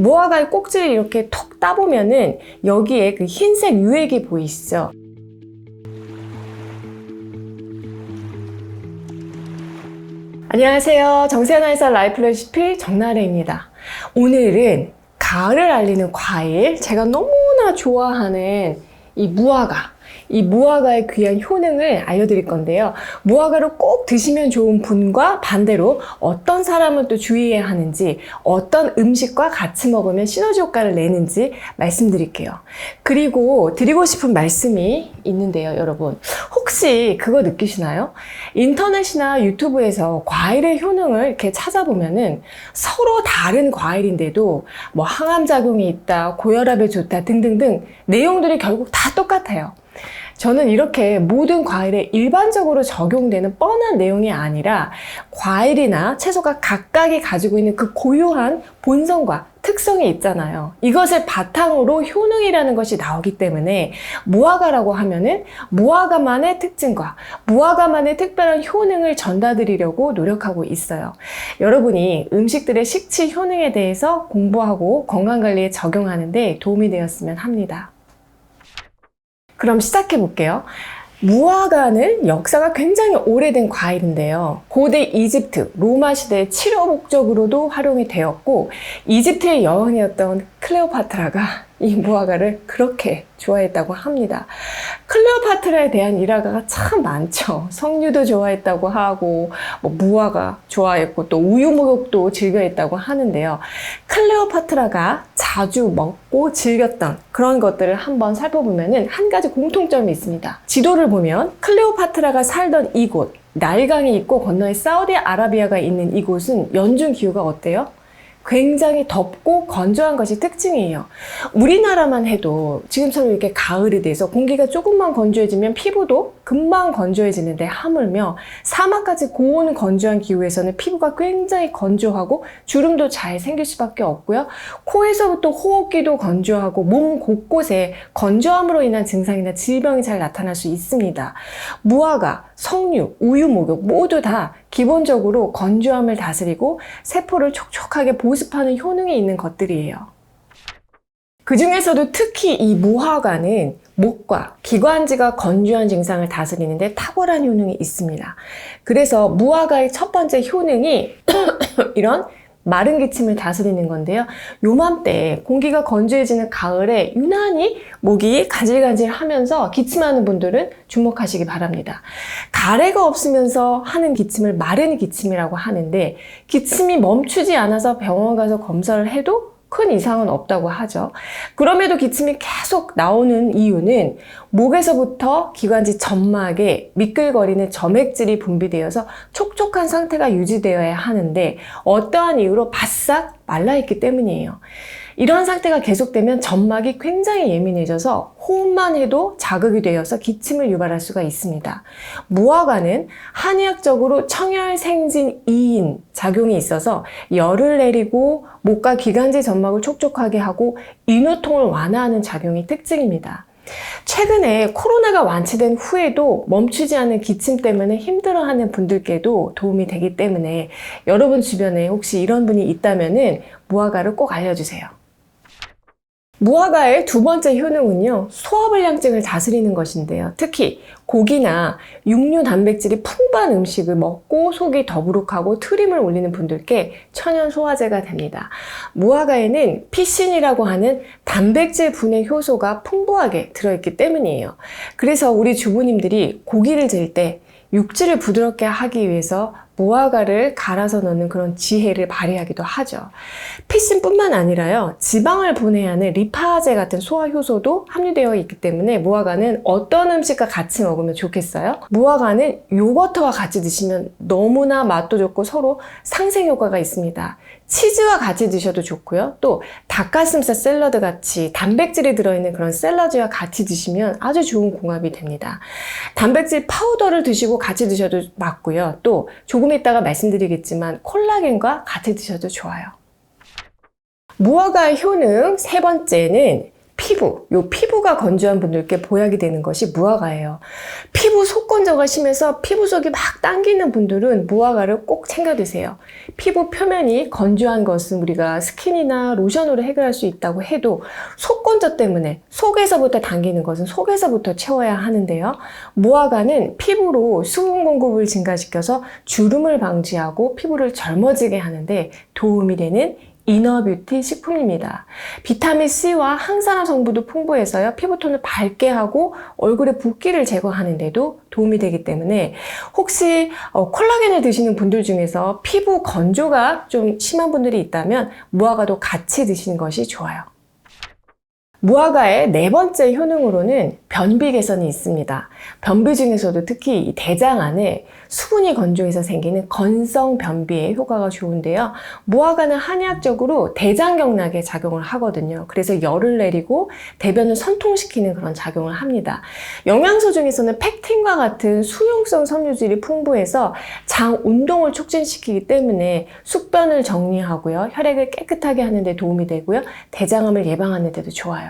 무화과의 꼭지를 이렇게 톡 따보면은 여기에 그 흰색 유액이 보이시죠? 안녕하세요. 정세나에서 라이프 레시피 정나래입니다. 오늘은 가을을 알리는 과일, 제가 너무나 좋아하는 이 무화과, 이 무화과의 귀한 효능을 알려드릴 건데요. 무화과를 꼭 드시면 좋은 분과 반대로 어떤 사람은 또 주의해야 하는지, 어떤 음식과 같이 먹으면 시너지 효과를 내는지 말씀드릴게요. 그리고 드리고 싶은 말씀이 있는데요, 여러분. 혹시 그거 느끼시나요? 인터넷이나 유튜브에서 과일의 효능을 이렇게 찾아보면은 서로 다른 과일인데도 뭐 항암작용이 있다, 고혈압에 좋다 등등등 내용들이 결국 다 똑같아요. 저는 이렇게 모든 과일에 일반적으로 적용되는 뻔한 내용이 아니라 과일이나 채소가 각각이 가지고 있는 그 고유한 본성과 특성이 있잖아요. 이것을 바탕으로 효능이라는 것이 나오기 때문에 무화과라고 하면은 무화과만의 특징과 무화과만의 특별한 효능을 전달드리려고 노력하고 있어요. 여러분이 음식들의 식치 효능에 대해서 공부하고 건강관리에 적용하는데 도움이 되었으면 합니다. 그럼 시작해 볼게요. 무화과는 역사가 굉장히 오래된 과일인데요. 고대 이집트, 로마 시대의 치료 목적으로도 활용이 되었고, 이집트의 여왕이었던 클레오파트라가 이 무화과를 그렇게 좋아했다고 합니다. 클레오파트라에 대한 일화가 참 많죠. 석류도 좋아했다고 하고, 뭐 무화과 좋아했고, 또 우유 목욕도 즐겨했다고 하는데요. 클레오파트라가 자주 먹고 즐겼던 그런 것들을 한번 살펴보면은 한 가지 공통점이 있습니다. 지도를 보면 클레오파트라가 살던 이곳, 나일강이 있고 건너에 사우디아라비아가 있는 이곳은 연중 기후가 어때요? 굉장히 덥고 건조한 것이 특징이에요. 우리나라만 해도 지금처럼 이렇게 가을이 돼서 공기가 조금만 건조해지면 피부도 금방 건조해지는데 하물며 사막까지 고온 건조한 기후에서는 피부가 굉장히 건조하고 주름도 잘 생길 수밖에 없고요. 코에서부터 호흡기도 건조하고 몸 곳곳에 건조함으로 인한 증상이나 질병이 잘 나타날 수 있습니다. 무화과, 석류, 우유 목욕 모두 다 기본적으로 건조함을 다스리고 세포를 촉촉하게 보습 하는 효능이 있는 것들이에요. 그 중에서도 특히 이 무화과는 목과 기관지가 건조한 증상을 다스리는데 탁월한 효능이 있습니다. 그래서 무화과의 첫 번째 효능이 이런 마른 기침을 다스리는 건데요. 요맘때 공기가 건조해지는 가을에 유난히 목이 간질간질 하면서 기침하는 분들은 주목하시기 바랍니다. 가래가 없으면서 하는 기침을 마른 기침이라고 하는데 기침이 멈추지 않아서 병원 가서 검사를 해도 큰 이상은 없다고 하죠. 그럼에도 기침이 계속 나오는 이유는 목에서부터 기관지 점막에 미끌거리는 점액질이 분비되어서 촉촉한 상태가 유지되어야 하는데 어떠한 이유로 바싹 말라있기 때문이에요. 이런 상태가 계속되면 점막이 굉장히 예민해져서 호흡만 해도 자극이 되어서 기침을 유발할 수가 있습니다. 무화과는 한의학적으로 청열 생진 2인 작용이 있어서 열을 내리고 목과 기관지 점막을 촉촉하게 하고 인후통을 완화하는 작용이 특징입니다. 최근에 코로나가 완치된 후에도 멈추지 않는 기침 때문에 힘들어하는 분들께도 도움이 되기 때문에 여러분 주변에 혹시 이런 분이 있다면 무화과를 꼭 알려주세요. 무화과의 두 번째 효능은요, 소화불량증을 다스리는 것인데요. 특히 고기나 육류 단백질이 풍부한 음식을 먹고 속이 더부룩하고 트림을 올리는 분들께 천연 소화제가 됩니다. 무화과에는 피신이라고 하는 단백질 분해 효소가 풍부하게 들어있기 때문이에요. 그래서 우리 주부님들이 고기를 질 때 육질을 부드럽게 하기 위해서 무화과를 갈아서 넣는 그런 지혜를 발휘하기도 하죠. 피신뿐만 아니라요, 지방을 분해하는 리파제 같은 소화 효소도 함유되어 있기 때문에 무화과는 어떤 음식과 같이 먹으면 좋겠어요? 무화과는 요거트와 같이 드시면 너무나 맛도 좋고 서로 상생 효과가 있습니다. 치즈와 같이 드셔도 좋고요. 또 닭가슴살 샐러드 같이 단백질이 들어있는 그런 샐러드와 같이 드시면 아주 좋은 궁합이 됩니다. 단백질 파우더를 드시고 같이 드셔도 맞고요. 또 조금 이따가 말씀드리겠지만 콜라겐과 같이 드셔도 좋아요. 무화과의 효능 세 번째는 피부, 요 피부가 건조한 분들께 보약이 되는 것이 무화과예요. 피부 속건조가 심해서 피부 속이 막 당기는 분들은 무화과를 꼭 챙겨 드세요. 피부 표면이 건조한 것은 우리가 스킨이나 로션으로 해결할 수 있다고 해도 속건조 때문에 속에서부터 당기는 것은 속에서부터 채워야 하는데요. 무화과는 피부로 수분 공급을 증가시켜서 주름을 방지하고 피부를 젊어지게 하는데 도움이 되는 이너뷰티 식품입니다. 비타민 C와 항산화 성분도 풍부해서요. 피부톤을 밝게 하고 얼굴의 붓기를 제거하는 데도 도움이 되기 때문에 혹시 어, 콜라겐을 드시는 분들 중에서 피부 건조가 좀 심한 분들이 있다면 무화과도 같이 드시는 것이 좋아요. 무화과의 네 번째 효능으로는 변비 개선이 있습니다. 변비 중에서도 특히 이 대장 안에 수분이 건조해서 생기는 건성 변비에 효과가 좋은데요. 무화과는 한의학적으로 대장경락에 작용을 하거든요. 그래서 열을 내리고 대변을 선통시키는 그런 작용을 합니다. 영양소 중에서는 팩틴과 같은 수용성 섬유질이 풍부해서 장 운동을 촉진시키기 때문에 숙변을 정리하고요. 혈액을 깨끗하게 하는 데 도움이 되고요. 대장암을 예방하는 데도 좋아요.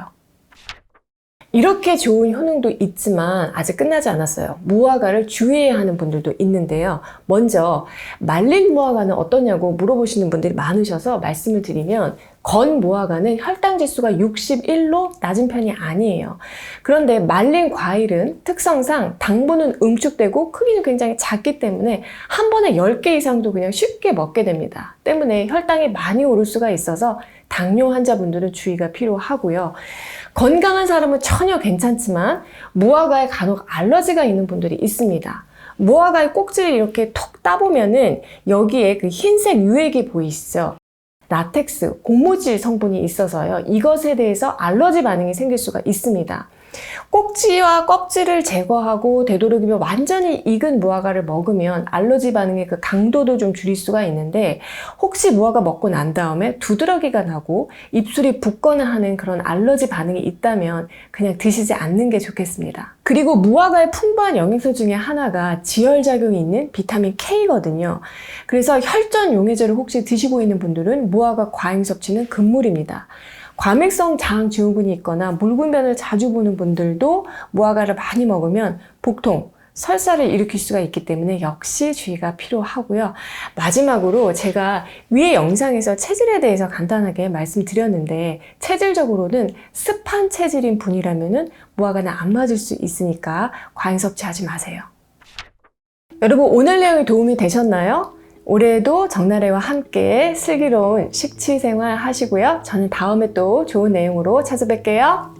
이렇게 좋은 효능도 있지만 아직 끝나지 않았어요. 무화과를 주의해야 하는 분들도 있는데요. 먼저 말린 무화과는 어떠냐고 물어보시는 분들이 많으셔서 말씀을 드리면 건 무화과는 혈당 지수가 61로 낮은 편이 아니에요. 그런데 말린 과일은 특성상 당분은 응축되고 크기는 굉장히 작기 때문에 한 번에 10개 이상도 그냥 쉽게 먹게 됩니다. 때문에 혈당이 많이 오를 수가 있어서 당뇨 환자분들은 주의가 필요하고요. 건강한 사람은 전혀 괜찮지만 무화과에 간혹 알러지가 있는 분들이 있습니다. 무화과의 꼭지를 이렇게 톡 따보면은 여기에 그 흰색 유액이 보이시죠? 라텍스, 고무질 성분이 있어서요. 이것에 대해서 알러지 반응이 생길 수가 있습니다. 꼭지와 껍질을 제거하고 되도록이면 완전히 익은 무화과를 먹으면 알러지 반응의 그 강도도 좀 줄일 수가 있는데 혹시 무화과 먹고 난 다음에 두드러기가 나고 입술이 붓거나 하는 그런 알러지 반응이 있다면 그냥 드시지 않는 게 좋겠습니다. 그리고 무화과의 풍부한 영양소 중에 하나가 지혈작용이 있는 비타민 K거든요. 그래서 혈전 용해제를 혹시 드시고 있는 분들은 무화과 과잉 섭취는 금물입니다. 과맥성 장 증후군이 있거나 물군변을 자주 보는 분들도 무화과를 많이 먹으면 복통, 설사를 일으킬 수가 있기 때문에 역시 주의가 필요하고요. 마지막으로 제가 위에 영상에서 체질에 대해서 간단하게 말씀드렸는데 체질적으로는 습한 체질인 분이라면 무화과는 안 맞을 수 있으니까 과잉 섭취하지 마세요. 여러분 오늘 내용이 도움이 되셨나요? 올해도 정나래와 함께 슬기로운 식취 생활 하시고요. 저는 다음에 또 좋은 내용으로 찾아뵐게요.